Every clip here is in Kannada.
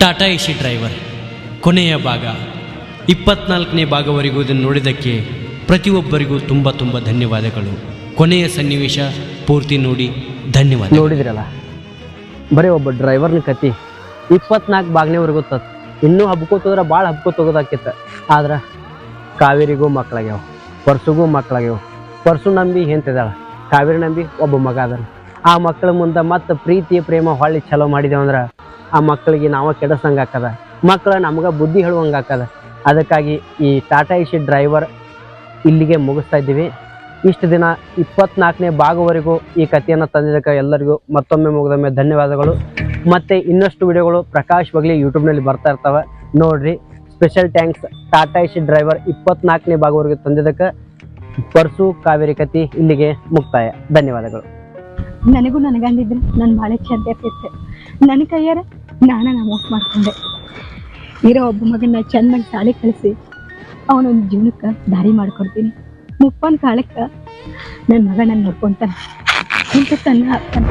Tata AC driver. ಕೊನೆಯ ಭಾಗ. ಇಪ್ಪತ್ನಾಲ್ಕನೇ ಭಾಗವರೆಗೂ ಇದನ್ನು ನೋಡಿದ್ದಕ್ಕೆ ಪ್ರತಿಯೊಬ್ಬರಿಗೂ ತುಂಬ ತುಂಬ ಧನ್ಯವಾದಗಳು. ಕೊನೆಯ ಸನ್ನಿವೇಶ ಪೂರ್ತಿ ನೋಡಿ ಧನ್ಯವಾದ ನೋಡಿದ್ರಲ್ಲ? ಬರೀ ಒಬ್ಬ ಡ್ರೈವರ್ನ ಕತಿ. ಇಪ್ಪತ್ನಾಲ್ಕು ಭಾಗನೇವರೆಗೂ ತತ್. ಇನ್ನೂ ಹಬ್ಕೋತಂದ್ರೆ ಭಾಳ ಹಬ್ಕೋತೋಗೋದಾಕಿತ್ತ ಆದ್ರೆ ಕಾವೇರಿಗೂ ಮಕ್ಕಳಾಗ್ಯಾವ. ಪರ್ಸುಗೂ ಮಕ್ಕಳಾಗ್ಯಾವ. ಪರ್ಸು ನಂಬಿ ಹೆಂತಿದ್ದಾಳೆ ಕಾವೇರಿ ನಂಬಿ ಒಬ್ಬ ಮಗ ಅದಾನ. ಆ ಮಕ್ಕಳ ಮುಂದೆ ಮತ್ತೆ ಪ್ರೀತಿ, ಪ್ರೇಮ ಹೊಳ್ಳಿ ಚಲೋ ಮಾಡಿದೆವಂದ್ರೆ ಆ ಮಕ್ಕಳಿಗೆ ನಾವ ಕೆಡಿಸಂಗೆ ಹಾಕದ ಮಕ್ಕಳು ನಮ್ಗೆ ಬುದ್ಧಿ ಹೇಳುವಂಗೆ ಹಾಕದ ಅದಕ್ಕಾಗಿ ಈ ಟಾಟಾ ಇಶಿ ಡ್ರೈವರ್ ಇಲ್ಲಿಗೆ ಮುಗಿಸ್ತಾ ಇದ್ದೀವಿ. ಇಷ್ಟು ದಿನ ಇಪ್ಪತ್ನಾಲ್ಕನೇ ಭಾಗವರೆಗೂ ಈ ಕಥೆಯನ್ನು ತಂದಿದ್ದಕ್ಕೆ ಎಲ್ಲರಿಗೂ ಮತ್ತೊಮ್ಮೆ ಮುಗಿದೊಮ್ಮೆ ಧನ್ಯವಾದಗಳು. ಮತ್ತೆ ಇನ್ನಷ್ಟು ವಿಡಿಯೋಗಳು ಪ್ರಕಾಶ್ ಬಗ್ಲಿ ಯೂಟ್ಯೂಬ್ನಲ್ಲಿ ಬರ್ತಾ ಇರ್ತವೆ. ನೋಡ್ರಿ special thanks Tata is she driver ಇಪ್ಪತ್ನಾಲ್ಕನೇ ಭಾಗವರೆಗೂ ತಂದಿದ್ದಕ್ಕೆ ಪರ್ಸು ಕಾವೇರಿ ಕತಿ ಇಲ್ಲಿಗೆ ಮುಕ್ತಾಯ. ಧನ್ಯವಾದಗಳು. ನನಗೂ ನನಗಂದಿದ್ರೆ ನಾನು ಭಾಳ ಚಂದ ನನ್ನ ಕೈಯಾರ ನಾನ ನಾನು ಮೋಸ ಮಾಡ್ಕೊಂಡೆ. ಇರೋ ಒಬ್ಬ ಮಗನ ಚೆನ್ನಾಗಿ ಶಾಲೆ ಕಳಿಸಿ ಅವನೊಂದು ಜೀವನಕ್ಕೆ ದಾರಿ ಮಾಡ್ಕೊಡ್ತೀನಿ. ಮುಪ್ಪನ ಕಾಲಕ್ಕೆ ನನ್ನ ಮಗ ನನ್ನ ನೋಡ್ಕೊಂತಾನೆ. ಅಂತ ತನ್ನ ಹಾಕ್ತಾನೆ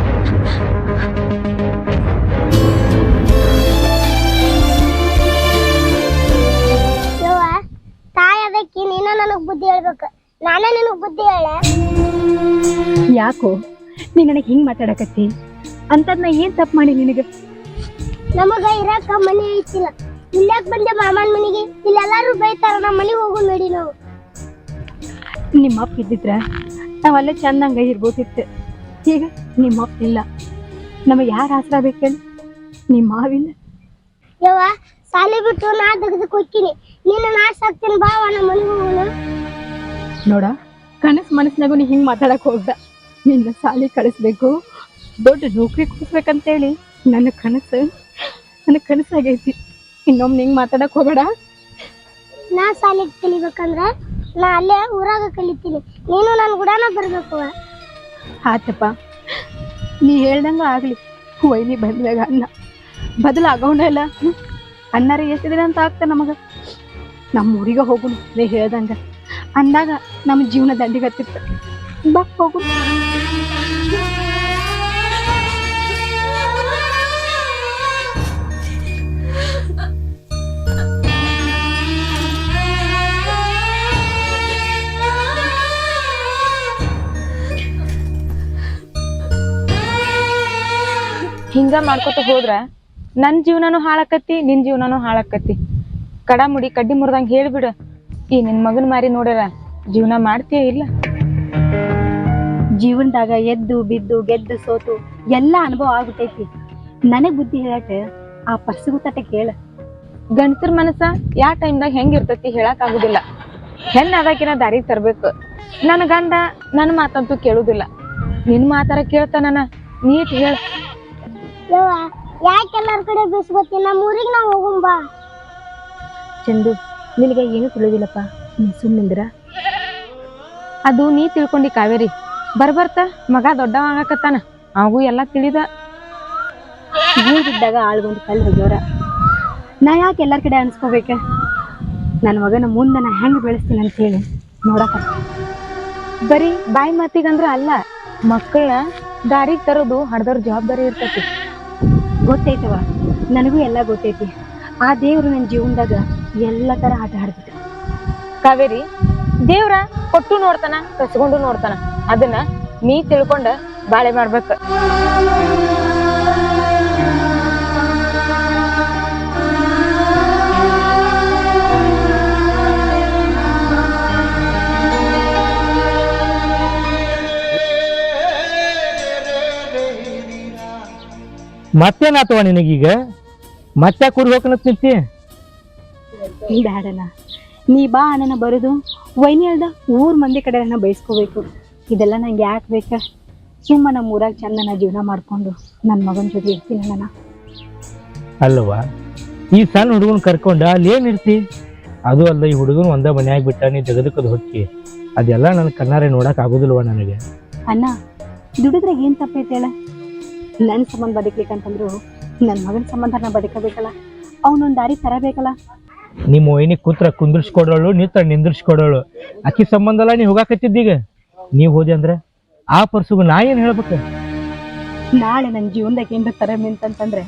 ತಾಯಿ ಅದಕ್ಕೆ ನೀನ ನನಗೆ ಬುದ್ಧಿ ಹೇಳ್ಬೇಕು. ನಾನೇ ನಿನಗೆ ಬುದ್ಧಿ ಹೇಳ? ಯಾಕೋ ನೀ ನನಗೆ ಹಿಂಗೆ ಮಾತಾಡಕತ್ತಿ? ಅಂತದ್ನ ಏನು ತಪ್ಪು ಮಾಡಿ ನಿನಗೆ? ನಮಗ ಇರಾಕ ಮನೆ ಐತಿಲ್ಲ. ಇಲ್ಲಾಕ್ ಬಂದೆ ಮಾಮನ್ ಮನೆಗೆ? ಇಲ್ಲೆಲ್ಲಾರು ಬೈತಾರ ನಮ್ಮ ಮನೆಗೆ ಹೋಗು ನೋಡಿ ನಾವು. ನಿಮ್ಮ ಅಪ್ಪ ಇದ್ದಿದ್ರ ನಾವಲ್ಲೇ ಚಂದಂಗ ಇರ್ಬೋದಿತ್ತು. ಈಗ ನಿಮ್ಮ ಅಪ್ಪ ಇಲ್ಲ. ನಮಗೆ ಯಾರ ಆಸರ ಬೇಕೇಳಿ? ನಿಮ್ಮ ಮಾವಿಲ್ಲ ಯವ್ವ ಸಾಲಿ ಬಿಟ್ಟು ನಾ ತೆಗೆದಕ್ಕೆ ಹೋಗ್ತೀನಿ. ನಿನ್ನ ನಾ ಸಾಕ್ತೀನಿ ಬಾವ ನಮ್ಮ ಮನೆಗೆ ಹೋಗೋಣ. ನೋಡ ಕನಸು ಮನಸ್ಸಿನಾಗೂ ನೀ ಹಿಂಗೆ ಮಾತಾಡಕ್ ಹೋಗ್ದ ನಿನ್ನ ಸಾಲಿ ಕಳಿಸ್ಬೇಕು ದೊಡ್ಡ ನೌಕರಿ ಕೊಡಿಸ್ಬೇಕಂತೇಳಿ ನನ್ನ ಕನಸು. ನನ್ನ ಕನಸಾಗೈತಿ. ಇನ್ನೊಮ್ಮೆ ಹಿಂಗೆ ಮಾತಾಡಕ್ ಹೋಗಬೇಡ. ನಾ ಶಾಲೆಗೆ ಕಲಿಬೇಕಂದ್ರ ನಾ ಅಲ್ಲೇ ಊರಾಗ ಕಲಿತೀನಿ. ನೀನು ನನ್ನ ಗುಡಾನ ಬರ್ಬೇಕು. ಆತಪ್ಪ ನೀ ಹೇಳ್ದಂಗ ಆಗ್ಲಿ. ವೈನಿ ಬಂದಾಗ ಅನ್ನ. ಬದಲಾಗೋಣ ಇಲ್ಲ ಅನ್ನಾರ ಎಷ್ಟು ದಿನ ಅಂತ ಆಗ್ತ ನಮಗ? ನಮ್ಮ ಊರಿಗೆ ಹೋಗುನು ನೀ ಹೇಳ್ದಂಗ. ಅಂದಾಗ ನಮ್ಮ ಜೀವನ ದಂಡಿಗತ್ತಿತ್ತು. ಬಾ ಹೋಗು. ಹಿಂಗ ಮಾಡ್ಕೊತ ಹೋದ್ರ ನನ್ ಜೀವನನು ಹಾಳಾಕತಿ ನಿನ್ ಜೀವನನು ಹಾಳಾಕತಿ ಕಡ ಮುಡಿ ಕಡ್ಡಿ ಮುರಿದಂಗ ಹೇಳ್ಬಿಡು. ಈ ನಿನ್ ಮಗನ್ ಮಾರಿ ನೋಡ್ಯಾರ ಜೀವನ ಮಾಡ್ತೀಯ ಇಲ್ಲ? ಜೀವನದಾಗ ಎದ್ದು ಬಿದ್ದು ಗೆದ್ದು ಸೋತು ಎಲ್ಲ ಅನುಭವ ಆಗ್ಬಿಟ್ಟೈತಿ. ನನಗ್ ಬುದ್ಧಿ ಹೇಳಕ್ಕೆ ಆ ಪರ್ಸಿಗೂ ತಟ ಕೇಳ. ಗಂಡಸರ್ ಮನಸ್ಸ ಯಾ ಟೈಮ್ದಾಗ ಹೆಂಗ್ ಇರ್ತೈತಿ ಹೇಳಕ್ ಆಗುದಿಲ್ಲ. ಹೆಣ್ ಅದಕ್ಕಿನ ದಾರಿ ತರ್ಬೇಕು. ನನ್ ಗಂಡ ನನ್ ಮಾತಂತೂ ಕೇಳುದಿಲ್ಲ. ನಿನ್ ಮಾತಾರ ಕೇಳ್ತಾನ ನೀಟ್ ಹೇಳ. ಯಾಕೆ ಎಲ್ಲರ ಕಡೆ ಬೀಸ್ಕೊತೀನಿ ನಮ್ಮ ಊರಿಗೆ ನಾವು ಹೋಗೋಣ ಬಾ. ಚಂದು, ನಿನಗೆ ಏನು ತಿಳಿದಿಲ್ಲಪ್ಪ? ನೀ ಸುಮ್ಮನಿಂದ್ರ ಅದು ನೀ ತಿಳ್ಕೊಂಡಿ ಕಾವೇರಿ. ಬರ್ಬರ್ತ, ಮಗ ದೊಡ್ಡವ ಆಗಕತ್ತಾನ ಅವಾಗೂ ಎಲ್ಲ ತಿಳಿದ. ನೀರಿದ್ದಾಗ ಆಳ್ಗೊಂದು ಕಲ್ಲು ಹೋಗ್ಯವ್ರ. ನಾ ಯಾಕೆ ಎಲ್ಲರ ಕಡೆ ಅನ್ಸ್ಕೋಬೇಕ? ನನ್ನ ಮಗನ ಮುಂದೆ ನಾ ಹೆಂಗೆ ಬೆಳೆಸ್ತೀನಿ ಅಂತ ಹೇಳಿ ನೋಡಕ ಬರೀ ಬಾಯಿ ಮಾತಿಗಂದ್ರ ಅಲ್ಲ, ಮಕ್ಕಳ ದಾರಿಗೆ ತರೋದು ಹಡ್ದವ್ರ ಜವಾಬ್ದಾರಿ ಇರ್ತೈತಿ. ಗೊತ್ತೈತವ ನನಗೂ ಎಲ್ಲ ಗೊತ್ತೈತಿ. ಆ ದೇವ್ರು ನನ್ನ ಜೀವನದಾಗ ಎಲ್ಲ ತರ ಆಟ ಆಡ್ಬಿಟ್ಟ ಕಾವೇರಿ, ದೇವ್ರ ಕೊಟ್ಟು ನೋಡ್ತಾನ, ಕಸ್ಕೊಂಡು ನೋಡ್ತಾನ. ಅದನ್ನ ನೀ ತಿಳ್ಕೊಂಡ ಬಾಳೆ ಮಾಡ್ಬೇಕ. ಮತ್ತೇನಾತವ ನಿನಗೀಗ? ಮತ್ತೆ ಕುರಿ ಹೋಗ್ಕನತ್ ನಿಂತಿ? ನೀ ಬಾ ಅಣ್ಣನ ಬರೋದು. ವೈನಿ ಹೇಳ್ದ ಊರ್ ಮಂದಿ ಕಡೆ ಅಣ್ಣ ಬಯಸ್ಕೋಬೇಕು ಇದೆಲ್ಲ ನಂಗೆ ಯಾಕೆ ಬೇಕ? ಸುಮ್ಮ ನಮ್ಮ ಊರಾಗ ಚಂದನ ಜೀವನ ಮಾಡ್ಕೊಂಡು ನನ್ನ ಮಗನ ಜೊತೆ ಇರ್ತೀನಿ ಅಣ್ಣ ಅಲ್ಲವ ಈ ಸಣ್ಣ ಹುಡುಗನ ಕರ್ಕೊಂಡ ಅಲ್ಲಿ ಏನಿರ್ತಿ ಇರ್ತಿ? ಅದು ಅಲ್ಲ ಈ ಹುಡುಗನ ಒಂದ ಮನ್ಯಾಗ ಬಿಟ್ಟ ನೀ ಜಗದಕ್ಕದು ಹೊಕ್ಕಿ. ಅದೆಲ್ಲ ನನ್ನ ಕಣ್ಣಾರೆ ನೋಡಕ್ ಆಗುದಿಲ್ವ ನನಗೆ. ಅಣ್ಣ ದುಡಿದ್ರೆ ಏನ್ ತಪ್ಪೈತೆ ಹೇಳ? ನನ್ನ ಸಂಬಂಧ ಬದುಕ್ಲಿಕ್ಕಂತಂದ್ರು ನನ್ನ ಮಗನ ಸಂಬಂಧ ನಾ ಬದುಕಬೇಕಲ್ಲ ಅವನೊಂದು ದಾರಿ ತರಬೇಕಲ್ಲ. ನಿಮ್ಮ ಒಯ್ನಿ ಕೂತ್ರ ಕುಂದ್ರಿಸ್ಕೊಡೋಳು ನೀತ್ರ ನಿಂದ್ರಿಸ್ಕೊಡೋಳು. ಅಕ್ಕಿ ಸಂಬಂಧ ಎಲ್ಲ ನೀ ಹೋಗಾಕತ್ತಿದ್ದೀಗ? ನೀವು ಹೋದೆ ಅಂದ್ರೆ? ಆ ಪರ್ಸುಗು ನಾ ಏನು ಹೇಳ್ಬೇಕು? ನಾಳೆ ನನ್ನ ಜೀವನದಾಗ ಏನ್ರ ತರ ಅಂತಂತಂದ್ರೆ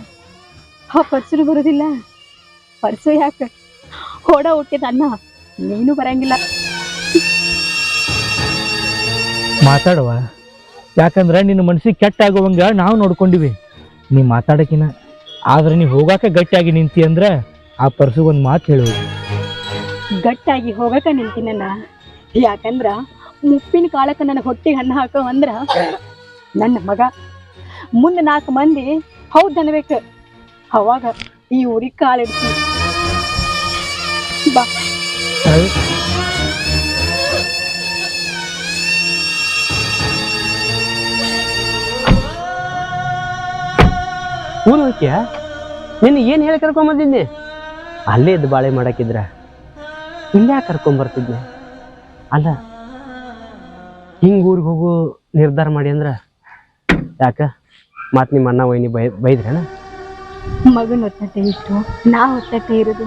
ಆ ಪರ್ಸು ಬರೋದಿಲ್ಲ. ಪರ್ಸು ಯಾಕೆ? ಹೊಡ ಹುಟ್ಟಿದ ಅನ್ನ ನೀನು ಬರಂಗಿಲ್ಲ. ಮಾತಾಡುವ. ಯಾಕಂದ್ರೆ ನಿನ್ನ ಮನಸ್ಸಿಗೆ ಕೆಟ್ಟ ಆಗುವಂಗ ನಾವು ನೋಡ್ಕೊಂಡಿವಿ. ನೀ ಮಾತಾಡಕಿನ. ಆದ್ರೆ ನೀ ಹೋಗಾಕ ಗಟ್ಟಿಯಾಗಿ ನಿಂತಿ ಅಂದ್ರೆ ಆ ಪರ್ಸು ಒಂದು ಮಾತು ಹೇಳುವುದು. ಗಟ್ಟಾಗಿ ಹೋಗಕ ನಿಂತಿನಣ್ಣ. ಯಾಕಂದ್ರ ಮುಪ್ಪಿನ ಕಾಲಕ್ಕೆ ನನ್ನ ಹೊಟ್ಟೆ ಹಣ್ಣು ಹಾಕೋ ಅಂದ್ರ ನನ್ನ ಮಗ ಮುಂದೆ ನಾಲ್ಕು ಮಂದಿ ಹೌದ್ ಅನ್ಬೇಕು. ಅವಾಗ ಈ ಊರಿಗೆ ಕಾಲಿಡ್ತೀನಿ. ಬಾ. ಊರು ಹೋಗ್ತೀಯ ನಿನ್ನ ಏನು ಹೇಳಿ ಕರ್ಕೊಂಬಂದಿದ್ದೆ ಅಲ್ಲೇ ಇದ್ದು ಬಾಳೆ ಮಾಡಕ್ಕಿದ್ರ. ಇಲ್ಲೇ ಕರ್ಕೊಂಬರ್ತಿದ್ದೆ ಅಲ್ಲ ಹಿಂಗೆ ಊರಿಗೆ ಹೋಗು ನಿರ್ಧಾರ ಮಾಡಿ ಅಂದ್ರ? ಯಾಕ? ಮತ್ತೆ ನಿಮ್ಮ ಅಣ್ಣ ವೈನಿ ಬೈ ಬೈದ್ರೇನ? ಮಗನ ಹೊತ್ತಟ್ಟೆ ಇಷ್ಟು ನಾ ಹೊತ್ತಟ್ಟೆ ಇರೋದು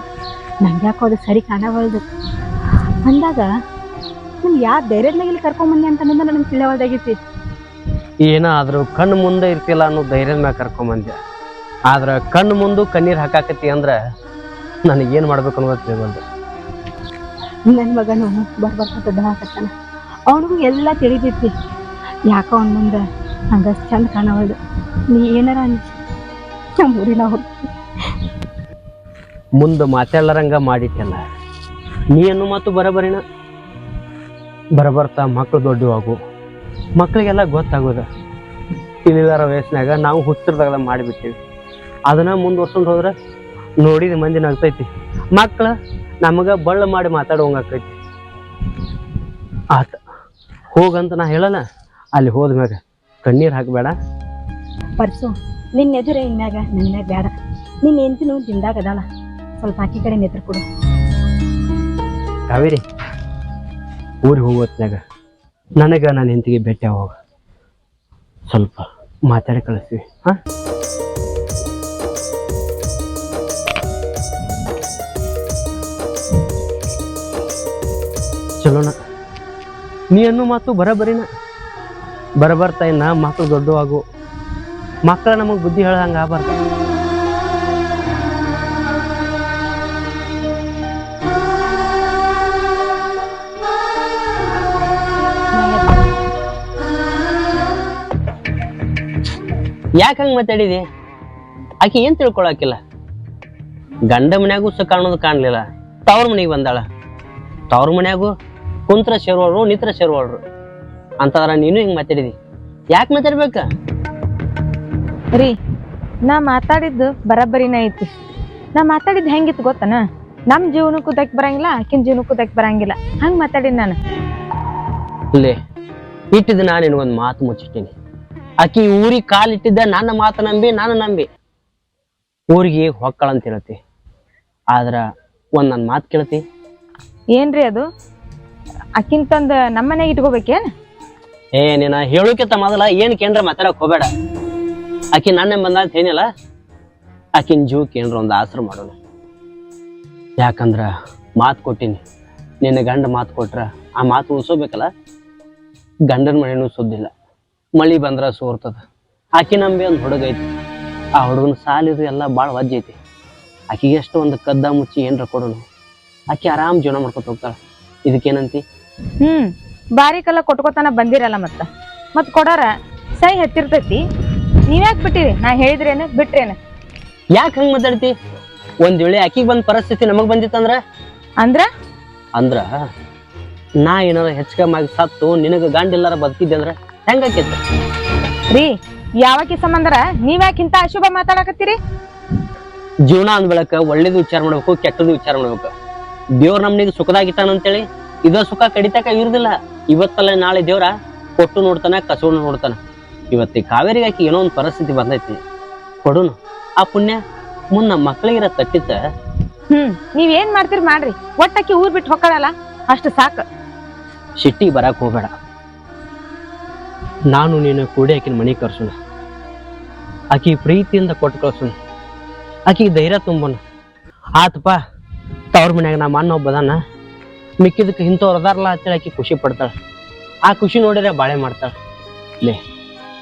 ನಂಗೆ ಯಾಕೋ ಅದು ಸರಿ ಕಾಣವಲ್ದು? ಅಂದಾಗ ನೀನು ಯಾ ಧೈರ್ಯದ್ನಾಗ ಇಲ್ಲಿ ಕರ್ಕೊಂಬಂದಿ ಅಂತ ನನಗೆ ಏನೋ ಆದರೂ ಕಣ್ಣು ಮುಂದೆ ಇರ್ತಿಲ್ಲ ಅನ್ನೋ ಧೈರ್ಯದ ಮ್ಯಾಗ ಕರ್ಕೊಂಬಂದೆ ಆದ್ರೆ ಕಣ್ಣು ಮುಂದೆ ಕಣ್ಣೀರು ಹಾಕಾಕತಿ ನನಗೆ ಏನು ಮಾಡ್ಬೇಕು ಅನ್ನೋದು ತಿಳಿಬಂದು ನನ್ನ ಮಗನು ಬರ್ಬರ್ತ ದೊಡ್ಡ ಹಾಕತ್ತಾನ. ಅವನಿಗೂ ಎಲ್ಲ ತಿಳಿತೈತಿ ಯಾಕೋ ಅವನ ಮುಂದೆ ಹಂಗ ಚಂದ ಕಾಣವಲ್ದು. ನೀ ಏನಾರ ಅನ್ಸಿ ನಮ್ಮ ಊರಿನ ಹೋಗಿ. ಮುಂದೆ ಮಾತಾಡ್ಲಾರಂಗ ಮಾಡಿಟ್ಟಲ್ಲ. ನೀ ಅನ್ನೋ ಮಾತು ಬರಬರಿನ? ಬರಬರ್ತಾ ಮಕ್ಕಳು ದೊಡ್ಡವಾಗು. ಮಕ್ಕಳಿಗೆಲ್ಲ ಗೊತ್ತಾಗೋದ. ತಿಳಿದಾರ ವಯಸ್ಸಿನಾಗ ನಾವು ಹುಚ್ಚರ್ದಾಗ ಮಾಡಿಬಿಟ್ಟಿವಿ. ಅದನ್ನ ಮುಂದುವರ್ಸ್ಕೊಂಡು ಹೋದ್ರೆ ನೋಡಿದ ಮಂದಿ ನಗ್ತೈತಿ. ಮಕ್ಳು ನಮಗೆ ಬಳ್ಳ ಮಾಡಿ ಮಾತಾಡುವಂಗ ಆಕೈತಿ. ಆತ ಹೋಗಂತ ನಾ ಹೇಳಲ್ಲ. ಅಲ್ಲಿ ಹೋದ್ಮ್ಯಾಗ ಕಣ್ಣೀರು ಹಾಕಬೇಡ. ಪರ್ಸು ನಿನ್ನ ಎದುರೇ ಇನ್ಯಾಗ ನನ್ನ ಬೇಡ ನಿನ್ನ ಎಂತಿನೂ ದಿಂದಾಗ ಅದಾಳ. ಸ್ವಲ್ಪ ಆಕಿ ಕಡೆ ನೆತ್ರ ಕೊಡು. ಕಾವೇರಿ ಊರಿಗೆ ಹೋಗೋತ್ನಾಗ ನನಗ ನನ್ನ ಹೆಂಡತಿಗೆ ಭೇಟಿ ಹೋಗ ಸ್ವಲ್ಪ ಮಾತಾಡಿ ಕಳಿಸ್ತೀವಿ. ಹಾ? ಚಲೋಣ ನೀ ಅನ್ನೋ ಮಾತು ಬರಬರಿನ? ಬರಬರ್ತಾ ಇನ್ನ ಮಕ್ಕಳು ದೊಡ್ಡವಾಗು. ಮಕ್ಕಳ ನಮಗೆ ಬುದ್ಧಿ ಹೇಳಂಗ ಆಗಬಾರ್ದು. ಯಾಕೆ ಹಂಗೆ ಮಾತಾಡಿದಿ? ಆಕೆ ಏನು ತಿಳ್ಕೊಳಕಿಲ್ಲ? ಗಂಡ ಮನ್ಯಾಗೂ ಸುಖ ಅನ್ನೋದು ಕಾಣಲಿಲ್ಲ. ತವ್ರ ಮನೆಗೆ ಬಂದಾಳ. ತವ್ರ ಮನ್ಯಾಗೂ ಕುಂತ್ರ ಶೇರ್ವಾಳರು ನಿತ್ರ ಶೇರ್ವಾಳರು. ಅಂತಂದ್ರ ನೀನು ಹಿಂಗ್ ಮಾತಾಡಿದಿ. ಯಾಕೆ ಮಾತಾಡ್ಬೇಕ? ರೀ ನಾ ಮಾತಾಡಿದ್ದು ಬರಬ್ಬರಿನೇ ಐತಿ. ನಾ ಮಾತಾಡಿದ್ದು ಹೆಂಗಿತ್ತು ಗೊತ್ತನ? ನಮ್ ಜೀವನಕ್ಕೂ ದಕ್ ಬರಂಗಿಲ್ಲ ಆಕಿನ ಜೀವನಕ್ಕೂ ದಕ್ ಬರಂಗಿಲ್ಲ. ಹಂಗ್ ಮಾತಾಡಿದ್ ನಾನು. ಇಲ್ಲೇ ಇಟ್ಟಿದ್ದ ನಾನು ನಿನಗೊಂದು ಮಾತು ಮುಚ್ಚಿಟ್ಟೀನಿ. ಆಕಿ ಊರಿಗೆ ಕಾಲಿಟ್ಟಿದ್ದ ನನ್ನ ಮಾತು ನಂಬಿ ನಾನು ನಂಬಿ. ಊರಿಗೆ ಹೊಕ್ಕಳ ಅಂತ ಹೇಳ್ತಿ ಆದ್ರ ಒಂದ್ ನನ್ನ ಮಾತು ಕೇಳ್ತಿ. ಏನ್ರಿ ಅದು? ಅಕ್ಕಿನ್ ತಂದ ನಮ್ಮನೆಗೆ ಇಟ್ಕೋಬೇಕೇನ್ ಏ, ನೀನ ಹೇಳೋಕ್ಕಿಂತ ಮೊದಲ ಏನ್ ಕೇಂದ್ರ ಮಾತಾಡಕ್ ಹೋಗಬೇಡ. ಆಕಿ ನಾನೇ ಬಂದ ಅಂತ ಏನಿಲ್ಲ ಆಕಿನ ಜೀವಕ್ಕೆ ಏನ್ರ ಒಂದು ಆಸರ ಮಾಡೋಣ. ಯಾಕಂದ್ರ ಮಾತು ಕೊಟ್ಟಿನಿ. ನಿನ್ನ ಗಂಡ ಮಾತು ಕೊಟ್ರ ಆ ಮಾತು ಉಳಿಸೋಬೇಕಲ್ಲ? ಗಂಡನ ಮನೆನೂ ಸುದ್ದಿಲ್ಲ. ಮಳಿ ಬಂದ್ರ ಸೋರ್ತದ. ಆಕಿ ನಂಬಿ ಒಂದು ಹುಡುಗ ಐತಿ. ಆ ಹುಡುಗನ ಸಾಲಿದು ಎಲ್ಲ ಭಾಳ ವಜ್ಜೈತಿ ಆಕಿಗೆ ಎಷ್ಟು ಒಂದು ಕದ್ದ ಮುಚ್ಚಿ ಏನ್ರ ಕೊಡೋಣ. ಆಕಿ ಆರಾಮ್ ಜೀವನ ಮಾಡ್ಕೊತ ಹೋಗ್ತಾಳ. ಇದಕ್ಕೇನಂತಿ? ಹ್ಮ್ ಬಾರಿಕೆಲ್ಲ ಕೊಟ್ಕೋತಾನ ಬಂದಿರಲ್ಲ ಮತ್ತ. ಮತ್ ಕೊಡಾರ ಸೈ ಹತ್ತಿರ್ತೈತಿ. ನೀವ್ಯಾಕ್ ಬಿಟ್ಟಿರಿ? ನಾ ಹೇಳಿದ್ರೇನ ಬಿಟ್ರೇನ? ಯಾಕೆ ಹಂಗ್ ಮಾತಾಡ್ತಿ? ಒಂದ್ ವೇಳೆ ಆಕಿಗೆ ಬಂದ ಪರಿಸ್ಥಿತಿ ನಮಗ್ ಬಂದಿತ್ತಂದ್ರ? ಅಂದ್ರ? ಅಂದ್ರ ನಾ ಏನಾರ ಹೆಚ್ಚಕಮ್ಮಾಗಿ ಸತ್ತು ನಿನಗ ಗಂಡ ಎಲ್ಲಾರ ಬದುಕಿದ್ದೆ ಅಂದ್ರ ಹೆಂಗಾಕೈತಿ ರೀ ಯಾವಾಕಿ ಸಂಬಂಧರ? ನೀವ್ಯಾಕ್ ಇಂತ ಅಶುಭ ಮಾತಾಡಕತ್ತೀರಿ? ಜೀವನ ಅಂದ್ಬಳಕ ಒಳ್ಳೇದು ವಿಚಾರ ಮಾಡ್ಬೇಕು ಕೆಟ್ಟದ್ದು ವಿಚಾರ ಮಾಡ್ಬೇಕು. ದೇವ್ರ ನಮ್ನಿಗೆ ಸುಖದಾಗಿಟ್ಟಾನಂತೇಳಿ ಇದ ಸುಖ ಕಡಿತಕ ಇರುದಿಲ್ಲ. ಇವತ್ತಲ್ಲ ನಾಳೆ ದೇವ್ರ ಕೊಟ್ಟು ನೋಡ್ತಾನ ಕಸೋಣ ನೋಡ್ತಾನ. ಇವತ್ತಿ ಕಾವೇರಿಗೆ ಆಕಿ ಏನೋ ಒಂದು ಪರಿಸ್ಥಿತಿ ಬಂದೈತಿ. ಕೊಡುನು. ಆ ಪುಣ್ಯ ಮುನ್ನ ಮಕ್ಕಳಿಗಿರ ತಟ್ಟಿತ್ತ ಹ್ಮ್ ನೀವ್ ಏನ್ ಮಾಡ್ತೀರಿ ಮಾಡ್ರಿ. ಒಟ್ಟಕ್ಕಿ ಊರ್ ಬಿಟ್ಟು ಹೊಕ್ಕಳಲ್ಲ. ಅಷ್ಟು ಸಾಕು. ಸಿಟ್ಟಿಗೆ ಬರಕ್ ಹೋಗ್ಬೇಡ. ನಾನು ನೀನು ಕೂಡಿ ಆಕಿನ ಮನೆ ಕರ್ಸೋಣ. ಆಕಿ ಪ್ರೀತಿಯಿಂದ ಕೊಟ್ಟು ಕಳ್ಸೋಣ. ಆಕಿ ಧೈರ್ಯ ತುಂಬೋಣ. ಆತಪ್ಪ ತವ್ರ ಮನ್ಯಾಗ ನಮ್ಮ ಅಣ್ಣ ಒಬ್ಬದಾನ ಮಿಕ್ಕಿದಕ್ಕೆ ಇಂಥವ್ರು ಅದಾರಲ್ಲ ಅಂತೇಳಿ ಆಕಿ ಖುಷಿ ಪಡ್ತಾಳೆ. ಆ ಖುಷಿ ನೋಡಿದ್ರೆ ಬಾಳೆ ಮಾಡ್ತಾಳೆ. ಲೇ,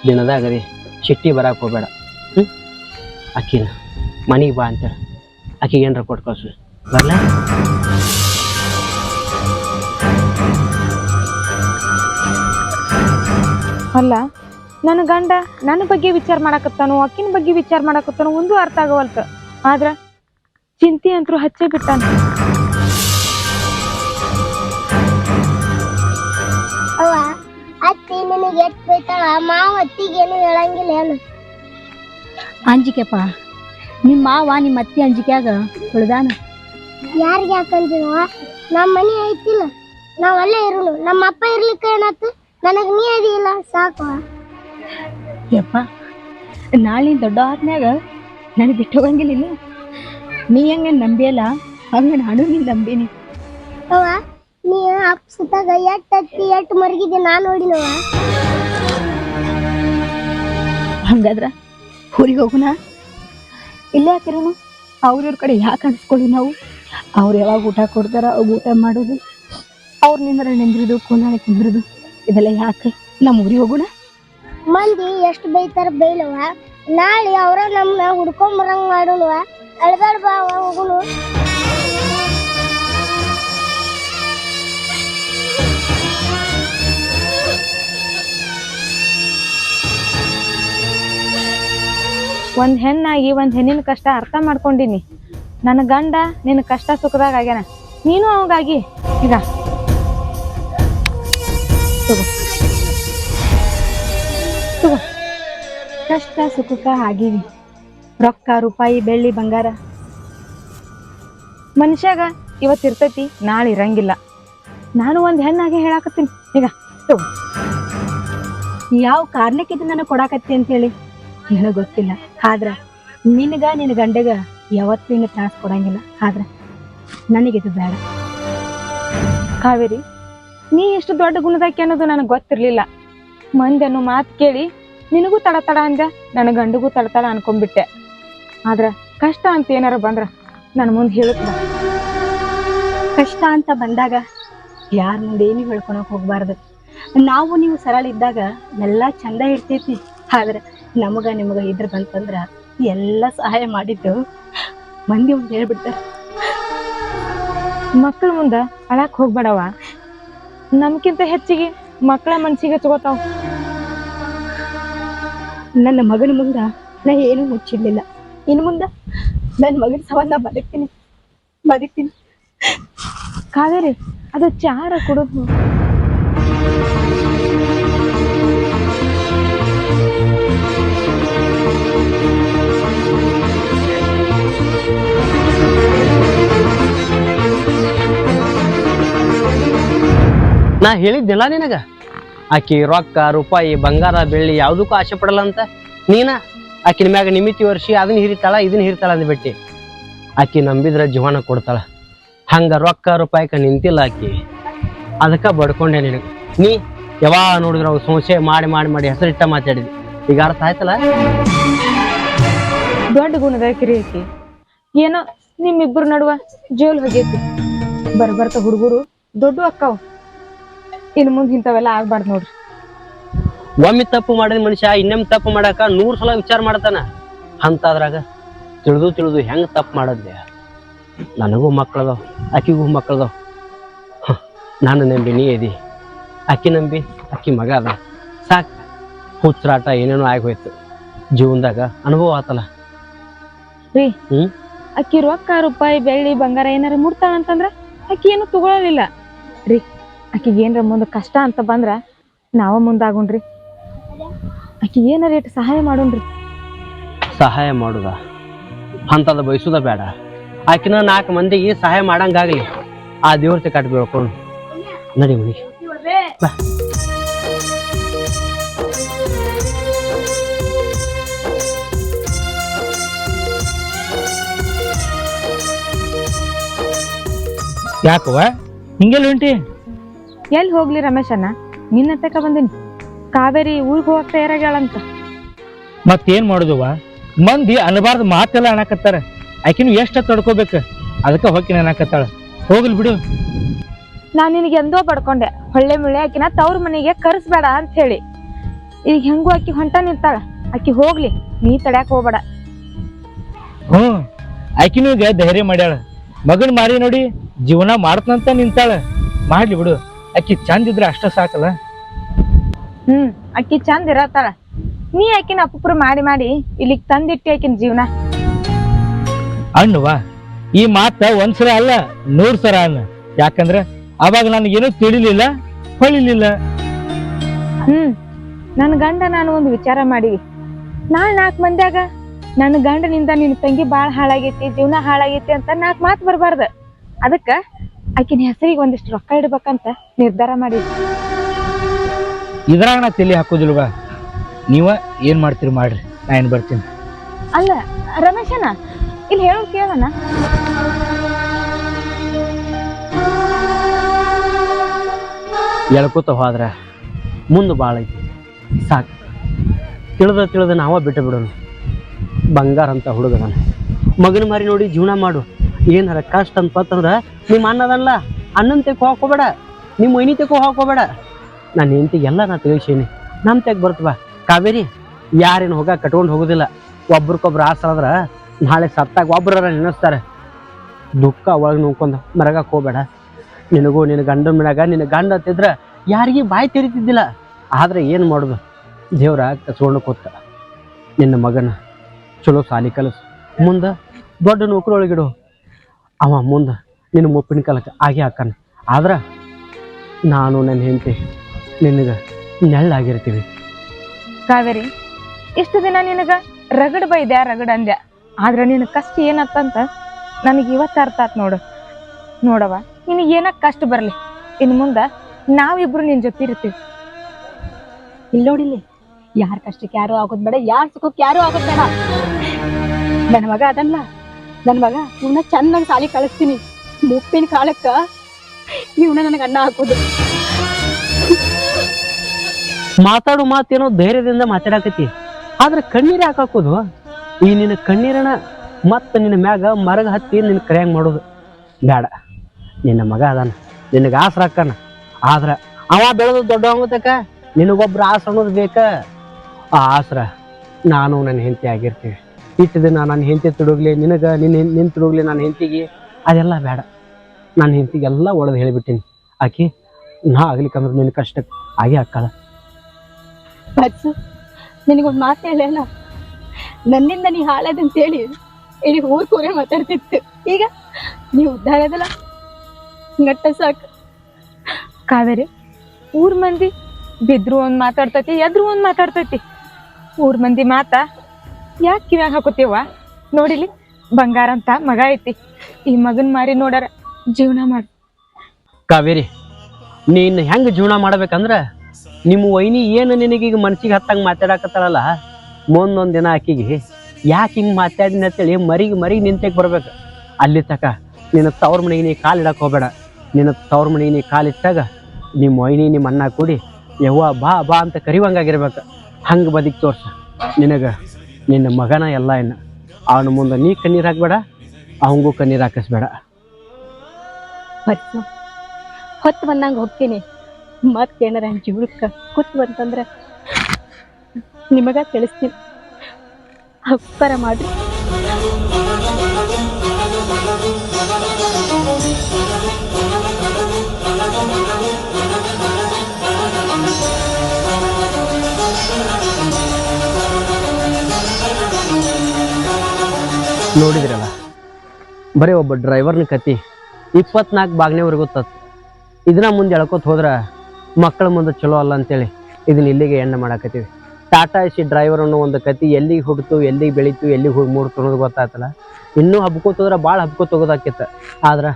ದಿನದಾಗ ರೀ ಚಿಟ್ಟಿ ಬರಕ್ಕೆ ಹೋಗ್ಬೇಡ. ಹ್ಞೂ ಆಕಿನ ಮನೆಗೆ ಬಾ ಅಂತೇಳಿ ಆಕೆಗೆ ಏನಾರ ಕೊಟ್ಟು ಕಳ್ಸು. ಬರಲ? ಅಲ್ಲ, ನನ್ನ ಗಂಡ ನನ್ನ ಬಗ್ಗೆ ವಿಚಾರ ಮಾಡಕತ್ತಾನು, ಅಕ್ಕಿನ ಬಗ್ಗೆ ವಿಚಾರ ಮಾಡಕತ್ತಾನು, ಒಂದು ಅರ್ಥ ಆಗವಲ್ತ ಆದ್ರ ಚಿಂತೆ ಅಂತರೂ ಹಚ್ಚೇ ಬಿಟ್ಟಾನ. ಅತ್ತಿ ನಿನಗೆ ಎಷ್ಟ್ ಬೈತಾಳ ಮಾವ ಅತ್ತಿಗೇನು ಹೇಳಂಗಿಲ್ಲ ಏನು? ಅಂಜಿಕೆಪ್ಪ ನಿಮ್ಮ ಮಾವ ನಿಮ್ಮ ಅತ್ತಿ ಅಂಜಿಕ್ಯಾಗ ಉಳ್ದಾನ? ಯಾರಿಗೆ ಯಾಕಂತೀನವ ನಮ್ಮ ಮನೆ ಐತಿಲ್ಲ ನಾವ್ ಅಲ್ಲೇ ಇರುನು. ನಮ್ಮ ಅಪ್ಪ ಇರ್ಲಿಕ್ಕೆ ಏನಾತು? ನನಗ್ ನೀ ಅದಿಲ್ಲ ಸಾಕು. ಯಪ್ಪ ನಾಳೆ ದೊಡ್ಡ ಆದ್ಮ್ಯಾಗ ನನಗೆ ಬಿಟ್ಟು ಹೋಗಂಗಿಲ್ಲ ನೀ ಹೆಂಗೆ ನಂಬಿಯಲ್ಲ? ಹಂಗೆ ನಾನು ನೀ ನಂಬಿನಿ. ಅವ್ವ ನೀ ಸುತ್ತಾಗ ಎಷ್ಟ್ ಅತ್ತಿ ಎಷ್ಟ್ ಮರಗಿದೆ ನಾ ನೋಡಿನವ ಹಂಗಾದ್ರ ಊರಿಗೆ ಹೋಗುಣ ಇಲ್ಲೇ ಹಾಕಿರೋನು ಅವ್ರವ್ರ ಕಡೆ ಯಾಕೆ ಅನ್ಸ್ಕೊಳ್ಳಿ ನಾವು? ಅವ್ರು ಯಾವಾಗ ಊಟ ಕೊಡ್ತಾರ ಅವಾಗ ಊಟ ಮಾಡೋದು ಅವ್ರ ನಿಂದ್ರ ನಿಂದ್ರದು ಕುಂದಾಣಿ ಕುಂದ್ರದು ಇದೆಲ್ಲ ಯಾಕೆ? ನಮ್ಮ ಊರಿಗೆ ಹೋಗೋಣ ಮಂದಿ ಎಷ್ಟ್ ಬೈತಾರ ಬೈಲವ ನಾಳೆ ಅವರ ನಮ್ನ ಹುಡ್ಕೊಂಡ್ ಬರಂಗ್ ಮಾಡೋಣವ ಅಳ್ಬೇಡ ಬಾ ಹೋಗುಣ ಹೋಗುನು? ಒಂದ್ ಹೆಣ್ಣಾಗಿ, ಒಂದ್ ಹೆಣ್ಣಿನ ಕಷ್ಟ ಅರ್ಥ ಮಾಡ್ಕೊಂಡಿನಿ. ನನ್ನ ಗಂಡ ನಿನ್ನ ಕಷ್ಟ ಸುಖದಾಗ ಆಗ್ಯಾನ. ನೀನು ಅವಾಗಿ ಈಗ. ಕಷ್ಟ ಸುಖಕ್ಕ ಆಗೀವಿ. ರೊಕ್ಕ, ರೂಪಾಯಿ, ಬೆಳ್ಳಿ, ಬಂಗಾರ. ಮನುಷ್ಯಾಗ ಇವತ್ತು ಇರ್ತೈತಿ, ನಾಳೆ ಇರಂಗಿಲ್ಲ. ನಾನು ಒಂದ್ ಹೆಣ್ಣಾಗೆ ಹೇಳಾಕತ್ತೀನಿ. ಈಗ. ಯಾವ ಕಾರಣಕ್ಕೆ ಇದು ನನಗೆ ಕೊಡಾಕತ್ತಿ ಅಂತೇಳಿ? ನನಗೆ ಗೊತ್ತಿಲ್ಲ. ಆದ್ರ ನಿನಗ ನಿನ್ನ ಗಂಡಗ ಯಾವತ್ತೂ ಹಿಂಗೆ ತ್ರಾಸ ಕೊಡಂಗಿಲ್ಲ. ಆದ್ರ ನನಗಿದು ಬೇಡ. ಕಾವೇರಿ ನೀ ಎಷ್ಟು ದೊಡ್ಡ ಗುಣದಾಕಿ ಅನ್ನೋದು ನನಗೆ ಗೊತ್ತಿರ್ಲಿಲ್ಲ. ಮಂದಿ ಅನ್ನೋ ಮಾತು ಕೇಳಿ ನಿನಗೂ ತಡ ತಡ ಅಂದ ನನ್ನ ಗಂಡಗೂ ತಡ ತಡ ಅನ್ಕೊಂಡ್ಬಿಟ್ಟೆ. ಆದ್ರ ಕಷ್ಟ ಅಂತ ಏನಾರ ಬಂದ್ರ ನನ್ನ ಮುಂದೆ ಹೇಳುತ್ತ ಕಷ್ಟ ಅಂತ ಬಂದಾಗ ಯಾರ ಮುಂದೆ ಏನು ಹೇಳ್ಕೊಳಕ್ ಹೋಗ್ಬಾರ್ದು. ನಾವು ನೀವು ಸರಳ ಇದ್ದಾಗ ಎಲ್ಲ ಚಂದ ಇರ್ತೈತಿ. ಆದ್ರೆ ನಮಗ ನಿಮಗ ಇದ್ರ ಬಂತಂದ್ರ ಎಲ್ಲ ಸಹಾಯ ಮಾಡಿದ್ದು ಮಂದಿ ಮುಂದೆ ಹೇಳ್ಬಿಡ್ತಾರ. ಮಕ್ಕಳ ಮುಂದ ಅಳಕ್ ಹೋಗ್ಬೇಡವ. ನಮ್ಕಿಂತ ಹೆಚ್ಚಿಗೆ ಮಕ್ಕಳ ಮನ್ಸಿಗೆ ತಗೋತಾವ. ನನ್ನ ಮಗನ ಮುಂದ ನಾ ಏನು ಮುಚ್ಚಿರ್ಲಿಲ್ಲ. ಇನ್ನು ಮುಂದ ನನ್ನ ಮಗನ ಸವಾಲ ಬದುಕ್ತೀನಿ. ಬದುಕ್ತೀನಿ. ಕಾವೇರಿ, ಅದು ಚಾರ ಕುಡುದು. ನಾ ಹೇಳಿದ್ದಿಲ್ಲ ನಿನಗ? ಆಕಿ ರೊಕ್ಕ, ರೂಪಾಯಿ, ಬಂಗಾರ, ಬೆಳ್ಳಿ ಯಾವುದಕ್ಕೂ ಆಸೆ ಪಡಲ್ಲ ಅಂತ ನೀನ? ಆಕಿನ ಮ್ಯಾಗ ನಿಮಿತಿ ವರ್ಷಿ ಅದನ್ನ ಹಿರಿತಾಳ, ಇದನ್ನ ಹಿರಿತಾಳ ಅಂದ್ಬಿಟ್ಟಿ ಆಕಿ ನಂಬಿದ್ರ ಜೀವನ ಕೊಡ್ತಾಳ. ಹಂಗ ರೊಕ್ಕ ರೂಪಾಯಿಕ ನಿಂತಿಲ್ಲ ಆಕಿ. ಅದಕ್ಕ ಬಡ್ಕೊಂಡೆ ನಿನಗೆ. ನೀ ಯಾವಾಗ ನೋಡಿದ್ರ ಅವ್ ಸಂಶಯ ಮಾಡಿ ಮಾಡಿ ಮಾಡಿ ಹೆಸರಿಟ್ಟ ಮಾತಾಡಿದ್ವಿ ಈಗ ಅರ್ಥ ಆಯ್ತಲ್ಲ ದೊಡ್ಡ ಗುಣದ ಕಿರಿಯಕಿ ಏನೋ ನಿಮ್ಮಿಬ್ರು ನಡುವ ಜೋಲ್ ಹೋಗೈತಿ. ಬರ್ಬರ್ತ ಹುಡುಗರು ದೊಡ್ಡ ಅಕ್ಕಾವ್. ಇನ್ ಮುಂದೆ ಇಂಥವೆಲ್ಲ ಆಗ್ಬಾರ್ದು ನೋಡ್ರಿ. ಒಮ್ಮೆ ತಪ್ಪು ಮಾಡಿದ ಮನುಷ್ಯ ಇನ್ನೊಮ್ಮೆ ತಪ್ಪು ಮಾಡಾಕ ನೂರ್ ಸಲ ವಿಚಾರ ಮಾಡ್ತಾನ. ಅಂತಾದ್ರಾಗ ತಿಳಿದು ತಿಳಿದು ಹೆಂಗ್ ತಪ್ಪು ಮಾಡದ್ದೆ? ನನಗೂ ಮಕ್ಕಳದವ್ ಆಕಿಗೂ ಮಕ್ಕಳದವ್. ನಾನು ನಂಬಿ ನೀ ಎದಿ. ಅಕ್ಕಿ ನಂಬಿ ಅಕ್ಕಿ ಮಗ ಅದ. ಸಾಕು. ಹುಚ್ಚರಾಟ ಏನೇನೋ ಆಗೋಯ್ತು ಜೀವನದಾಗ ಅನುಭವ ಆತಲ್ಲ. ರೀ ಹ್ಮ್? ಅಕ್ಕಿ ರೊಕ್ಕ ರೂಪಾಯಿ ಬೆಳ್ಳಿ ಬಂಗಾರ ಏನಾರ ಮುಡ್ತಾಳ ಅಂತಂದ್ರ ಅಕ್ಕಿ ಏನು ತಗೊಳಲಿಲ್ಲ. ರೀ ಆಕಿಗೆ ಏನರ ಮುಂದೆ ಕಷ್ಟ ಅಂತ ಬಂದ್ರೆ ನಾವ ಮುಂದಾಗುಣ್ರಿ. ಆಕಿ ಏನಾರ ಇಟ್ಟು ಸಹಾಯ ಮಾಡೋಣ್ರಿ. ಸಹಾಯ ಮಾಡುದ? ಅಂತದ ಬಯಸುದ ಬೇಡ. ಆಕಿನ ನಾಲ್ಕು ಮಂದಿಗೆ ಸಹಾಯ ಮಾಡಂಗಾಗ್ಲಿ. ಆ ದೇವ್ರತೆ ಕಟ್ ಬೀಳ್ಕೊಂಡು. ನಡಿ ಮನಿಗೆ ಯಾಕವ ಹಿಂಗೆಲ್ಲ ಹೊಂಟಿ ಎಲ್ಲಿ ಹೋಗ್ಲಿ ರಮೇಶಣ್ಣ? ನಿನ್ನ ತಕ ಬಂದಿನಿ. ಕಾವೇರಿ ಊರಿಗೆ ಹೋಗಕ್ ತಯಾರಾಗ್ಯಾಳಂತ. ಮತ್ತೇನ್ ಮಾಡುದವ್ವ? ಮಂದಿ ಅನ್ಬಾರ್ದು ಮಾತೆಲ್ಲ ಅನ್ನಕತ್ತಾರ ಆಕಿನು ಎಷ್ಟ ತಡ್ಕೋಬೇಕು? ಅದಕ್ಕ ಹೊಕ್ಕಿನ ಅನ್ನಕತ್ತಾಳ ಹೋಗ್ಲಿ ಬಿಡು. ನಾ ನಿನಗೆ ಎಂದೋ ಪಡ್ಕೊಂಡೆ. ಹೊಳ್ಳೆ ಮುಳ್ಳೆ ಆಕಿನ ತವ್ರ ಮನೆಗೆ ಕರ್ಸ್ಬೇಡ ಅಂತ ಹೇಳಿ ಈಗ ಹೆಂಗೂ ಆಕಿ ಹೊಂಟ ನಿಂತಾಳ. ಆಕಿ ಹೋಗ್ಲಿ ನೀ ತಡ್ಯಾಕ್ ಹೋಗ್ಬೇಡ. ಹ್ಞೂ ಆಕಿನೂ ಧೈರ್ಯ ಮಾಡ್ಯಾಳ. ಮಗನ್ ಮಾರಿ ನೋಡಿ ಜೀವನ ಮಾಡ್ತಂತ ನಿಂತಾಳ. ಮಾಡ್ಲಿ ಬಿಡು. ಆಕಿ ಚಂದ ಇದ್ರೆ ಅಷ್ಟ ಸಾಕಲ್ಲ? ಹ್ಮ್ ಅಕ್ಕಿ ಚಂದ ಇರತ್ತಾಳ. ನೀ ಆಕಿನ ಅಪ್ಪುಪ್ರು ಮಾಡಿ ಮಾಡಿ ಇಲ್ಲಿಗ್ ತಂದಿಟ್ಟಿ ಆಕಿನ ಜೀವನ. ಅಣ್ಣವಾ ಈ ಮಾತ ಒಂದ್ಸಲ ಅಲ್ಲ ನೂರ್ ಸಲ ಅನ್ನ ಯಾಕಂದ್ರ ಅವಾಗ ನನಗೇನು ತಿಳಿಲಿಲ್ಲ ಹೊಳಿಲಿಲ್ಲ. ಹ್ಮ್ ನನ್ ಗಂಡ ನಾನು ಒಂದು ವಿಚಾರ ಮಾಡಿವಿ. ನಾಳೆ ನಾಲ್ಕು ಮಂದ್ಯಾಗ ನನ್ನ ಗಂಡನಿಂದ ನಿನ್ ತಂಗಿ ಬಾಳ ಹಾಳಾಗೈತಿ ಜೀವನ ಹಾಳಾಗೈತಿ ಅಂತ ನಾಲ್ಕು ಮಾತು ಬರಬಾರ್ದ. ಅದಕ್ಕ ಆಕಿನ ಹೆಸರಿಗೆ ಒಂದಿಷ್ಟು ರೊಕ್ಕ ಇಡ್ಬೇಕಂತ ನಿರ್ಧಾರ ಮಾಡಿ ಇದ್ರಾಗ ನಾ ತಲೆ ಹಾಕೋದಿಲ್ವಾ? ನೀವ ಏನ್ ಮಾಡ್ತೀರಿ ಮಾಡ್ರಿ ನಾ ಏನ್ ಬರ್ತೀನಿ. ಅಲ್ಲ ರಮೇಶನ ಇಲ್ಲಿ ಹೇಳೋ ಕೇಳೋಣ ಎಳ್ಕೋತ ಹೋದ್ರ ಮುಂದೆ ಭಾಳ ಐತಿ. ಸಾಕು. ತಿಳಿದ ತಿಳಿದ ನಾವ ಬಿಟ್ಟು ಬಿಡೋಣ. ಬಂಗಾರ ಅಂತ ಹುಡುಗದಾನ ಮಗನ ಮಾರಿ ನೋಡಿ ಜೀವನ ಮಾಡು. ಏನಾರ ಕಷ್ಟ ಅಂತಂದ್ರೆ ನಿಮ್ಮ ಅನ್ನದಲ್ಲ ಅಣ್ಣನ ತೆಗೆ ಹಾಕೋಬೇಡ ನಿಮ್ಮ ಮೈನಿ ತೆಗೆ ಹಾಕೋಬೇಡ ನಾನು ಹೆಂಡತಿಗೆ ಎಲ್ಲ ನಾ ತಿಳಿಸೀನಿ. ನಮ್ಮ ತೆಗೆ ಬರ್ತವ ಕಾವೇರಿ, ಯಾರೇನು ಹೋಗ ಕಟ್ಕೊಂಡು ಹೋಗೋದಿಲ್ಲ. ಒಬ್ರಿಗೊಬ್ರು ಆಸರಾದ್ರೆ ನಾಳೆ ಸತ್ತಾಗ ಒಬ್ರ ನೆನೆಸ್ತಾರೆ. ದುಃಖ ಒಳಗೆ ನೋಡ್ಕೊಂಡು ಮರಗಕ್ಕೆ ಹೋಗ್ಬೇಡ. ನಿನಗೂ ನಿನ್ನ ಗಂಡ ಮಿಡಾಗ ನಿನ್ನ ಗಂಡ ಅಂತಿದ್ರೆ ಯಾರಿಗೂ ಬಾಯಿ ತೆರಿತಿದ್ದಿಲ್ಲ. ಆದ್ರೆ ಏನು ಮಾಡೋದು? ದೇವ್ರ ಕಸ್ಕೊಂಡು ಕೂತ. ನಿನ್ನ ಮಗನ ಚಲೋ ಸಾಲಿ ಕಲಸು. ಮುಂದೆ ದೊಡ್ಡ ನೌಕರಿ ಒಳಗಿಡು ಅವ ಮುಂದೆ ನಿನ್ನ ಮುಪ್ಪಿನ ಕಾಲಕ್ಕೆ ಆಗೇ ಹಾಕಾನ. ಆದ್ರೆ ನಾನು ನನ್ನ ಹೆಂಡತಿ ನಿನಗೆ ನೆಳ್ಳಾಗಿರ್ತೀವಿ. ಕಾವೇರಿ ಇಷ್ಟು ದಿನ ನಿನಗ ರಗಡ್ ಬೈದ್ಯಾ ರಗಡ್ ಅಂದ್ಯ? ಆದ್ರ ನಿನ್ನ ಕಷ್ಟ ಏನತ್ತಂತ ನನಗೆ ಇವತ್ತು ಅರ್ಥ ಆತ್ ನೋಡು. ನೋಡವ ನಿನಗೆ ಏನ ಕಷ್ಟ ಬರಲಿ? ಇನ್ನು ಮುಂದ ನಾವಿಬ್ರು ನಿನ್ನ ಜೊತೆ ಇರ್ತೀವಿ. ಇಲ್ಲಿ. ನೋಡಿಲ್ಲಿ ಯಾರ ಕಷ್ಟಕ್ಕೆ ಯಾರು ಆಗೋದ್ ಬೇಡ ಯಾರ ಸುಖಕ್ಕೆ ಯಾರು ಆಗೋದ್ ಬೇಡ. ನನ್ನ ಮಗ ಅದಲ್ಲ. ನನ್ನ ಮಗ ಇವನ್ನ ಚೆನ್ನಾಗಿ ಸಾಲಿ ಕಳಿಸ್ತೀನಿ. ಮುಪ್ಪಿನ ಕಾಲಕ್ಕ ಇವನ ನನಗೆ ಅನ್ನ ಹಾಕೋದು. ಮಾತಾಡು ಮಾತೇನೋ ಧೈರ್ಯದಿಂದ ಮಾತಾಡಕತ್ತಿ. ಆದ್ರೆ ಕಣ್ಣೀರ್ ಯಾಕೆ ಹಾಕೋದು? ಈ ನಿನ್ನ ಕಣ್ಣೀರನ ಮತ್ತೆ ನಿನ್ನ ಮ್ಯಾಗ ಮರಗ ಹತ್ತಿ ನಿನ್ನ ಕರೆಯಂಗ್ ಮಾಡೋದು. ಬೇಡ ನಿನ್ನ ಮಗ ಅದಾನ. ನಿನಗೆ ಆಸರ ಹಾಕನ ಆದ್ರ ಅವ ಬೆಳೆದು ದೊಡ್ಡ ಹೋಗತಕ್ಕ ನಿನಗೊಬ್ರು ಆಸರ ಅನ್ನೋದು ಬೇಕ? ಆ ಆಸರ ನಾನು ನನ್ನ ಹೆಂಡತಿ ಆಗಿರ್ತೀವಿ. ಇಟ್ಟು ದಿನ ನನ್ನ ಹೆಂಡತಿ ತುಡುಗ್ಲಿ ನಿನಗೆ, ನಿನ್ನ ನಿನ್ನ ತುಡುಗ್ಲಿ ನನ್ನ ಹೆಂಡತಿಗೆ, ಅದೆಲ್ಲ ಬೇಡ. ನನ್ನ ಹೆಂಡತಿಗೆ ಎಲ್ಲ ಒಡೆದು ಹೇಳಿಬಿಟ್ಟಿನಿ. ಆಕಿ, ನಾ ಆಗ್ಲಿಕ್ಕಂದ್ರೆ ನಿನ್ನ ಕಷ್ಟಕ್ಕೆ ಆಗೇ ಹಾಕಲ್ಲ ಬಸ್ಸು ನಿನಗೊಂದು ಮಾತು ಹೇಳೇನ? ನನ್ನಿಂದ ನೀ ಹಾಳದಂತೇಳಿ, ಇಡೀ ಊರ್ ಕೂರೆ ಮಾತಾಡ್ತಿತ್ತು. ಈಗ ನೀವು ಉದ್ಧಾರ ಅದಲ್ಲ? ಗಟ್ಟ ಸಾಕು. ಕಾವೇರಿ, ಊರ್ ಮಂದಿ ಬಿದ್ರು ಒಂದು ಮಾತಾಡ್ತೈತಿ, ಎದ್ರು ಒಂದು ಮಾತಾಡ್ತೈತಿ. ಊರ್ ಮಂದಿ ಮಾತ ಯಾಕೆ ಕಿವ್ಯಾಗ ಹಾಕೋತೀವ ನೋಡಿಲಿ? ಬಂಗಾರ ಅಂತ ಮಗ ಐತಿ. ಈ ಮಗನ್ ಮಾರಿ ನೋಡಾರ ಜೀವನ ಮಾಡ ಕಾವೇರಿ, ನೀನ್ ಹೆಂಗ್ ಜೀವನ ಮಾಡ್ಬೇಕಂದ್ರ ನಿಮ್ಮ ವೈನಿ ಏನು ನಿನಗೀಗ ಮನ್ಸಿಗೆ ಹತ್ತಂಗ್ ಮಾತಾಡಕತ್ತಾಳಲ್ಲ? ಮುಂದೊಂದ್ ದಿನ ಆಕಿಗೆ, ಯಾಕೆ ಹಿಂಗ್ ಮಾತಾಡಿನ ಅಂತೇಳಿ ಮರಿಗೆ ಮರಿಗೆ ನಿಂತೇಕ್ ಬರ್ಬೇಕು. ಅಲ್ಲಿ ತಕ ನಿನ್ನ ತವ್ರ ಮನೆಗೆ ನೀ ಕಾಲು ಹೋಗ್ಬೇಡ. ನಿನ್ನ ತವ್ರ ಮನೆಗೆ ನೀ ಕಾಲಿಟ್ಟಾಗ ನಿಮ್ಮ ವೈನಿ ನಿಮ್ಮ ಅಣ್ಣ ಕೂಡಿ ಯವ್ವ ಬಾ ಬಾ ಅಂತ ಕರಿವಂಗಾಗಿರ್ಬೇಕು. ಹಂಗೆ ಬದುಕಿ ತೋರ್ಸ. ನಿನಗ ನಿನ್ನ ಮಗನ ಎಲ್ಲ ಇನ್ನು. ಅವನ ಮುಂದೆ ನೀ ಕಣ್ಣೀರು ಹಾಕ್ಬೇಡ, ಅವಂಗೂ ಕಣ್ಣೀರು ಹಾಕಿಸ್ಬೇಡ. ಹೊತ್ತು ಬಂದಂಗೆ ಹೋಗ್ತೀನಿ. ಮತ್ತೇನಾರ ಜೀವಕ್ಕೆ ಕೂತ್ ಬಂತಂದ್ರೆ ನಿಮಗ ತಿಳಿಸ್ತೀನಿ ಅಪ್ಪರ ಮಾಡ್ರಿ. ನೋಡಿದ್ರಲ್ಲ? ಬರೀ ಒಬ್ಬ ಡ್ರೈವರ್ನ ಕತಿ ಇಪ್ಪತ್ನಾಲ್ಕು ಬಾಗ್ನೆವರೆಗೂ ತತ್ತು ಇದನ್ನ ಮುಂದೆ ಎಳ್ಕೊತ ಹೋದ್ರೆ ಮಕ್ಕಳ ಮುಂದೆ ಚಲೋ ಅಲ್ಲ ಅಂತೇಳಿ ಇದನ್ನ ಇಲ್ಲಿಗೆ ಎಣ್ಣೆ ಮಾಡಾಕತ್ತೀವಿ. ಟಾಟಾ ಎಸಿ ಡ್ರೈವರ್ ಅನ್ನೋ ಒಂದು ಕತಿ ಎಲ್ಲಿಗೆ ಹುಡ್ತು, ಎಲ್ಲಿಗೆ ಬೆಳೀತು, ಎಲ್ಲಿಗೆ ಹೋಗಿ ಮೂಡ್ತು ಅನ್ನೋದು ಗೊತ್ತಾಯ್ತಲ್ಲ ಇನ್ನೂ ಹಬ್ಕೋತ ಹೋದ್ರೆ ಭಾಳ ಹಬ್ಕೋ ತೊಗೋದಾಕಿತ್ತ ಆದ್ರೆ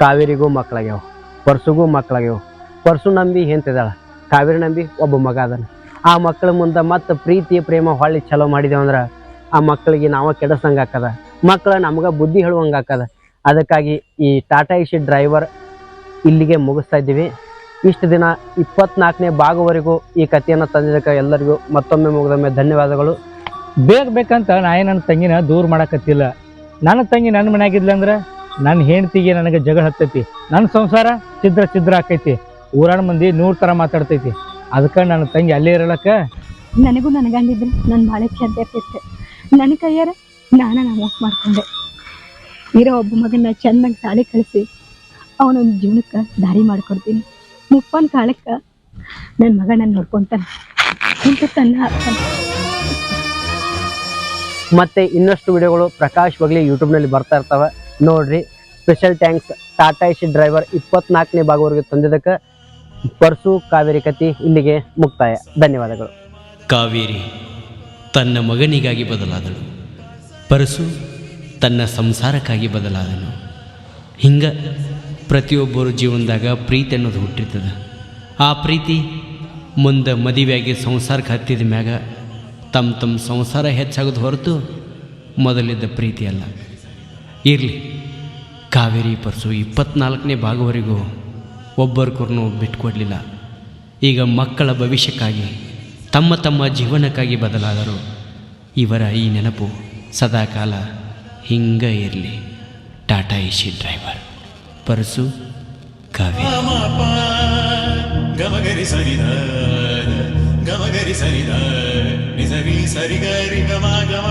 ಕಾವೇರಿಗೂ ಮಕ್ಕಳಾಗ್ಯಾವ ಪರ್ಸುಗೂ ಮಕ್ಕಳಾಗ್ಯಾವ ಪರ್ಸು ನಂಬಿ ಹೆಂತಿದಾಳ? ಕಾವೇರಿ ನಂಬಿ ಒಬ್ಬ ಮಗ ಅದನ್ನು ಆ ಮಕ್ಕಳ ಮುಂದೆ ಮತ್ತೆ ಪ್ರೀತಿ, ಪ್ರೇಮ ಹೊಳ್ಳಿ ಚಲೋ ಮಾಡಿದೆವು ಆ ಮಕ್ಕಳಿಗೆ ನಾವ ಕೆಡಸಂಗ ಹಾಕದ ಮಕ್ಕಳ ನಮ್ಗೆ ಬುದ್ಧಿ ಹೇಳುವಂಗೆ ಹಾಕದ ಅದಕ್ಕಾಗಿ ಈ ಟಾಟಾ ಇಶಿ ಡ್ರೈವರ್ ಇಲ್ಲಿಗೆ ಮುಗಿಸ್ತಾ ಇದ್ದೀವಿ. ಇಷ್ಟು ದಿನ ಇಪ್ಪತ್ನಾಲ್ಕನೇ ಭಾಗವರೆಗೂ ಈ ಕಥೆಯನ್ನು ತಂದಿದ್ದಕ್ಕೆ ಎಲ್ಲರಿಗೂ ಮತ್ತೊಮ್ಮೆ ಮುಗಿದೊಮ್ಮೆ ಧನ್ಯವಾದಗಳು. ಬೇಗ ಬೇಕಂತ ನಾ ಏನು ನನ್ನ ತಂಗಿನ ದೂರ ಮಾಡಕತ್ತಿಲ್ಲ. ನನ್ನ ತಂಗಿ ನನ್ನ ಮನೆಯಾಗಿದ್ಲ ಅಂದ್ರೆ ನನ್ನ ಹೆಂಡತಿಗೆ ನನಗೆ ಜಗಳ ಹತ್ತೈತಿ. ನನ್ನ ಸಂಸಾರ ಛಿದ್ರ ಛಿದ್ರ ಆಕೈತಿ. ಊರಾಣ ಮಂದಿ ನೂರ್ ತರ ಮಾತಾಡ್ತೈತಿ. ಅದಕ್ಕೆ ನನ್ನ ತಂಗಿ ಅಲ್ಲೇ ಇರಲಕ್ಕ? ನನಗೂ ನನಗಂದಿದ್ರು. ನನ್ನ ಭಾಳ ಶ್ರದ್ಧೆ ಇರ್ತಿತ್ತು ನನ್ನ ಕೈಯಾರ ನಾನ ಮೋಸ ಮಾಡ್ಕೊಂಡೆ. ಇರೋ ಒಬ್ಬ ಮಗನ ಚೆನ್ನಾಗಿ ಸಾಲಿ ಕಳಿಸಿ ಅವನೊಂದು ಜೀವನಕ್ಕೆ ದಾರಿ ಮಾಡ್ಕೊಡ್ತೀನಿ. ಮುಪ್ಪನ ಕಾಲಕ್ಕೆ ನನ್ನ ಮಗ ನನ್ನ ನೋಡ್ಕೊಂತಾನೆ. ಇಂಥ ತನ್ನ ಹಾಕ್ತಾನೆ. ಮತ್ತೆ ಇನ್ನಷ್ಟು ವಿಡಿಯೋಗಳು ಪ್ರಕಾಶ್ ಬಗ್ಲಿ ಯೂಟ್ಯೂಬ್ನಲ್ಲಿ ಬರ್ತಾ ಇರ್ತವೆ. ನೋಡ್ರಿ ಸ್ಪೆಷಲ್ ಟ್ಯಾಂಕ್ಸ್ ಟಾಟಾ ಇಸಿ ಡ್ರೈವರ್ ಇಪ್ಪತ್ನಾಲ್ಕನೇ ಭಾಗವರೆಗೆ ತಂದಿದ್ದಕ್ಕೆ ಪರ್ಸು ಕಾವೇರಿ ಕತಿ ಇಲ್ಲಿಗೆ ಮುಕ್ತಾಯ. ಧನ್ಯವಾದಗಳು. ಕಾವೇರಿ. ತನ್ನ ಮಗನಿಗಾಗಿ ಬದಲಾದಳು. ಪರಸು ತನ್ನ ಸಂಸಾರಕ್ಕಾಗಿ ಬದಲಾದನು. ಹಿಂಗ ಪ್ರತಿಯೊಬ್ಬರು ಜೀವನದಾಗ ಪ್ರೀತಿ ಅನ್ನೋದು ಹುಟ್ಟಿರ್ತದೆ. ಆ ಪ್ರೀತಿ ಮುಂದೆ ಮದುವೆಯಾಗಿ ಸಂಸಾರಕ್ಕೆ ಹತ್ತಿದ ಮ್ಯಾಗ ತಮ್ಮ ತಮ್ಮ ಸಂಸಾರ ಹೆಚ್ಚಾಗೋದು ಹೊರತು ಮೊದಲಿದ್ದ ಪ್ರೀತಿ ಅಲ್ಲ. ಇರಲಿ, ಕಾವೇರಿ ಪರಸು ಇಪ್ಪತ್ನಾಲ್ಕನೇ ಭಾಗವರೆಗೂ ಒಬ್ಬರಿಗೂ ಬಿಟ್ಕೊಡ್ಲಿಲ್ಲ. ಈಗ ಮಕ್ಕಳ ಭವಿಷ್ಯಕ್ಕಾಗಿ ತಮ್ಮ ತಮ್ಮ ಜೀವನಕ್ಕಾಗಿ ಬದಲಾದರು. ಇವರ ಈ ನೆನಪು ಸದಾಕಾಲ ಹಿಂಗ ಇರಲಿ. Tata AC driver. ಪರಸು ಕವಿ ಗಮಗರಿ ಸರಿದ ಗಮಗರಿ ಸರಿದ ನಿಜವಿ ಸರಿಗರಿ ಗಮ ಗಮ